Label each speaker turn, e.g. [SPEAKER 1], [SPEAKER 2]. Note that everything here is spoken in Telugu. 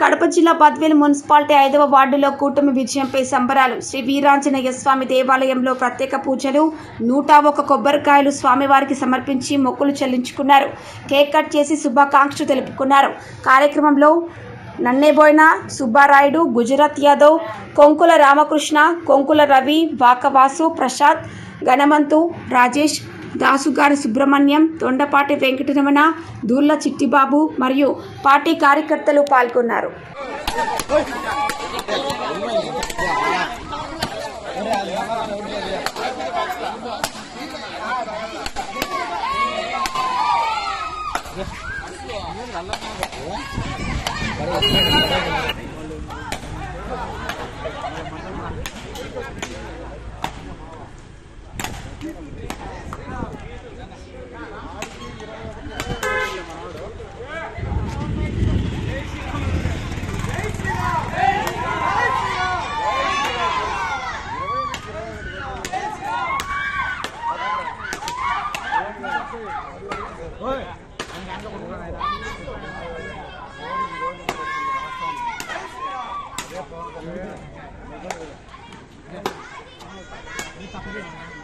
[SPEAKER 1] కడప జిల్లా బద్వేలు మున్సిపాలిటీ ఐదవ వార్డులో కూటమి విజయంపై సంబరాలు. శ్రీ వీరాంజనేయ స్వామి దేవాలయంలో ప్రత్యేక పూజలు నూట ఒక కొబ్బరికాయలు స్వామివారికి సమర్పించి మొక్కులు చెల్లించుకున్నారు. కేక్ కట్ చేసి శుభాకాంక్షలు తెలుపుకున్నారు. కార్యక్రమంలో నన్నేబోయిన సుబ్బారాయుడు గుజరాత్ యాదవ్ కొంకుల రామకృష్ణ కొంకుల రవి వాకవాసు ప్రసాద్ గణమంతు రాజేష్ దాసుగారి సుబ్రహ్మణ్యం తొండపాటి వెంకటరమణ దూర్ల చిట్టిబాబు మరియు పార్టీ కార్యకర్తలు పాల్గొన్నారు. 你咋不这样呢？